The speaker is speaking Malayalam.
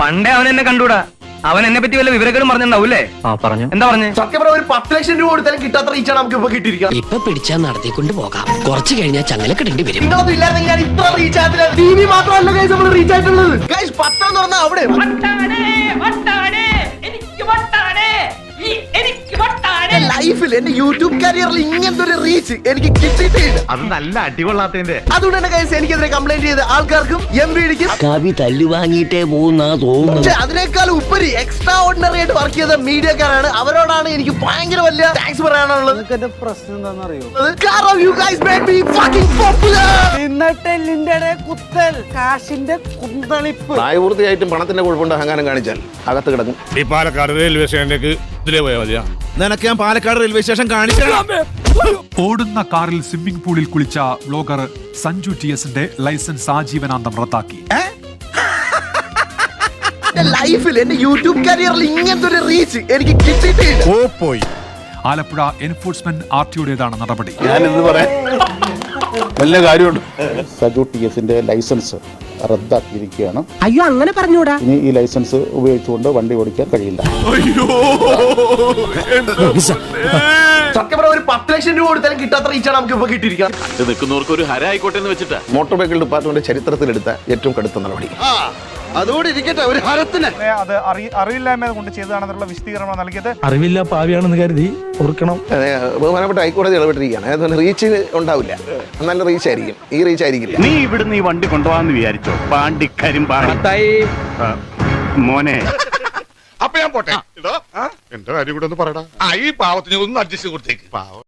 പണ്ടേ അവൻ എന്നെ കണ്ടൂടാ. അവൻ എന്നെ പറ്റി വല്ല വിവരങ്ങളും പറഞ്ഞിട്ടുണ്ടാവൂല്ലേ? ആ പറഞ്ഞു. എന്താ പറഞ്ഞു? സത്യം പറഞ്ഞ ഒരു പത്ത് ലക്ഷം രൂപ കൊടുത്താലും കിട്ടാത്ത റീച്ചാണ് നമുക്ക് ഇപ്പൊ കിട്ടിയിരിക്കുക ഇപ്പൊ പിടിച്ചാ നടത്തിക്കൊണ്ട് പോകാം. കുറച്ചു കഴിഞ്ഞാൽ ചങ്ങലക്കിടേണ്ടി വരും. നിങ്ങളൊന്നും ഇല്ലായിരുന്നെങ്കിൽ ഞാൻ ഇത്ര റീച്ച് ആകത്തില്ല. ടി വി മാത്രമല്ല ഗൈസ് നമ്മൾ റീച്ച് ആയിട്ടുള്ളത്. ഗൈസ് പത്രം തുറന്ന അവിടെ. ലൈഫിൽ എന്റെ യൂട്യൂബ് കരിയറിൽ ഇങ്ങനത്തെ ഒരു റീച്ച് എനിക്ക് കിട്ടിയിട്ടില്ല. അത് നല്ല അടികൊള്ളാത്തതിന്റെ. അതുകൊണ്ട് തന്നെ ഗൈസ് എനിക്കെതിരെ കംപ്ലൈന്റ് ചെയ്ത ആൾക്കാർക്കും എം പിടിക്കും കവി തല്ലു വാങ്ങിയിട്ടേ പോകുന്നാ തോന്നുന്നു പക്ഷെ അതിനേക്കാൾ ഉപരി എക്സ്ട്രാ ഓർഡിനറി ആയിട്ട് വർക്ക് ചെയ്ത മീഡിയക്കാരാണ് അവരോടാണ് എനിക്ക് ഭയങ്കര വലിയ താങ്ക്സ് പറയാനുള്ളത്. പ്രശ്നം എന്താണെന്നറിയോ? കാരണം you guys made me fucking popular കുത്തൽ കാശിന്റെ കുന്തളിപ്പ്. പ്രായപൂർത്തിയായിട്ടും പണത്തിന്റെ കുഴപ്പമുണ്ട് അഹങ്കാരം കാണിച്ചാൽ അകത്ത് കിടക്കും. ഈ പാലക്കാട് റെയിൽവേ സ്റ്റേഷനിലേക്ക് ഇതിലേ പോയാൽ മതിയാ. നിനക്ക് ഞാൻ പാലക്കാട് റെയിൽവേ സ്റ്റേഷൻ കാണിച്ചു ഓടുന്ന കാറിൽ സ്വിമ്മിംഗ് പൂളിൽ കുളിച്ച വ്ലോഗർ സഞ്ജു ടി എസിന്റെ ലൈസൻസ് ആജീവനാന്തം റദ്ദാക്കി. ലൈഫിൽ എന്റെ യൂട്യൂബ് കരിയറിൽ ഇങ്ങനത്തെ ഒരു റീച്ച് എനിക്ക് കിട്ടിയിട്ടില്ല. ഓ പോയി. ആലപ്പുഴ എൻഫോഴ്സ്മെന്റ് ആർ ടിയുടേതാണ് നടപടി. ഞാൻ പറയാൻ വല്ല കാര്യമുണ്ട്. സജു ടി എസിന്റെ ലൈസൻസ് റദ്ദാക്കിയിരിക്കുകയാണ്. അയ്യോ അങ്ങനെ പറഞ്ഞൂടാ. ഇനി ഈ ലൈസൻസ് ഉപയോഗിച്ചുകൊണ്ട് വണ്ടി ഓടിക്കാൻ കഴിയില്ല. സത്യം പറഞ്ഞ ഒരു പത്ത് ലക്ഷം രൂപ കൊടുത്താലും കിട്ടാത്ത റീച്ചാണ് നമുക്ക് ഇപ്പൊ കിട്ടിയിരിക്കാം നിൽക്കുന്നവർക്ക് ഒരു ഹരായിക്കോട്ടെ എന്ന് വെച്ചിട്ട്. മോട്ടോർ വെഹിക്കിൾ ഡിപ്പാർട്ട്മെന്റ് ചരിത്രത്തിലെടുത്ത ഏറ്റവും കടുത്ത നടപടി. അതുകൊണ്ട് ഇരിക്കട്ടെ ഒരു ഹരത്തിന്. അത് അറിയില്ലായ്മ കൊണ്ട് ചെയ്തതാണെന്നുള്ള വിശദീകരണം നൽകിയത്. അറിവില്ല പാവിയാണെന്ന് കരുതി ഓർക്കണം. ബഹുമാനപ്പെട്ട ഹൈക്കോടതി ഇടപെട്ടിരിക്കുകയാണ്. അതുകൊണ്ട് റീച്ച് ഉണ്ടാവില്ല. നല്ല റീച്ച് ആയിരിക്കും. ഈ റീച്ച് ആയിരിക്കില്ല. നീ ഇവിടുന്ന് ഈ വണ്ടി കൊണ്ടുപോകാന്ന് വിചാരിച്ചോ? പാണ്ടി മോനെ. അപ്പൊ ഞാൻ പോട്ടെ. എന്റെ കാര്യം കൂടെ ഒന്ന് പറയടാ. ആ ഈ പാവത്തിന് ഒന്ന് അഡ്ജസ്റ്റ് കൊടുത്തേക്ക്. പാവം.